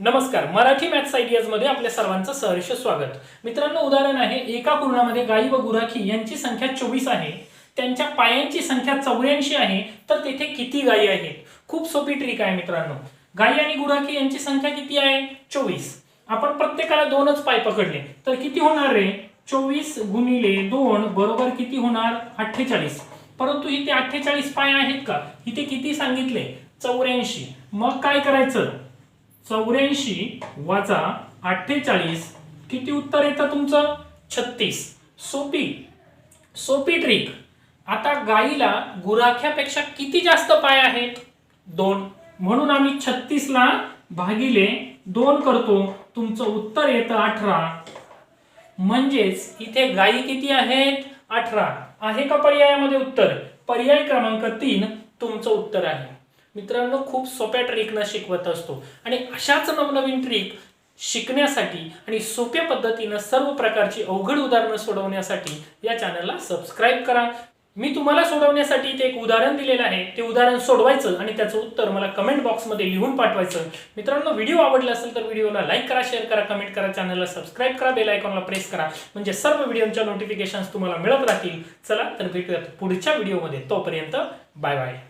नमस्कार मराठी मॅथ्स आयडियाजमध्ये आपल्या सर्वांचं सहर्ष स्वागत. मित्रांनो उदाहरण आहे एका कुर्णामध्ये गाई व गुराखी यांची संख्या चोवीस आहे त्यांच्या पायांची संख्या चौऱ्याऐंशी आहे तर तेथे किती गायी आहेत? खूप सोपी ट्रिक आहे मित्रांनो. गाई आणि गुराखी यांची संख्या किती आहे? चोवीस. आपण प्रत्येकाला दोनच पाय पकडले तर किती होणार रे? चोवीस गुणिले दोन बरोबर किती होणार? अठ्ठेचाळीस. परंतु इथे अठ्ठेचाळीस पाय आहेत का? इथे किती सांगितले? चौऱ्याऐंशी. मग काय करायचं? चौऱ्याऐंशी वाजा अठ्ठेचाळीस किती उत्तर येतं तुमचं? छत्तीस. सोपी. सोपी ट्रिक आता गाईला गुराख्यापेक्षा किती जास्त पाय आहेत? दोन. म्हणून आम्ही छत्तीसला भागिले दोन करतो. तुमचं उत्तर येतं अठरा. म्हणजेच इथे गायी किती आहेत? अठरा. आहे का पर्यायामध्ये उत्तर? पर्याय क्रमांक तीन तुमचं उत्तर आहे. मित्रांनो खूप सोप्या ट्रिकनं शिकवत असतो. आणि अशाच नवनवीन ट्रिक शिकण्यासाठी आणि सोप्या पद्धतीनं सर्व प्रकारची अवघड उदाहरणं सोडवण्यासाठी या चॅनलला सबस्क्राईब करा. मी तुम्हाला सोडवण्यासाठी ते एक उदाहरण दिलेलं आहे. ते उदाहरण सोडवायचं आणि त्याचं उत्तर मला कमेंट बॉक्समध्ये लिहून पाठवायचं. मित्रांनो व्हिडिओ आवडला असेल तर व्हिडिओला लाईक करा शेअर करा कमेंट करा चॅनलला सबस्क्राईब करा बेल आयकॉनला प्रेस करा. म्हणजे सर्व व्हिडिओच्या नोटिफिकेशन्स तुम्हाला मिळत राहतील. चला तर भेटूयात पुढच्या व्हिडिओमध्ये तोपर्यंत बाय बाय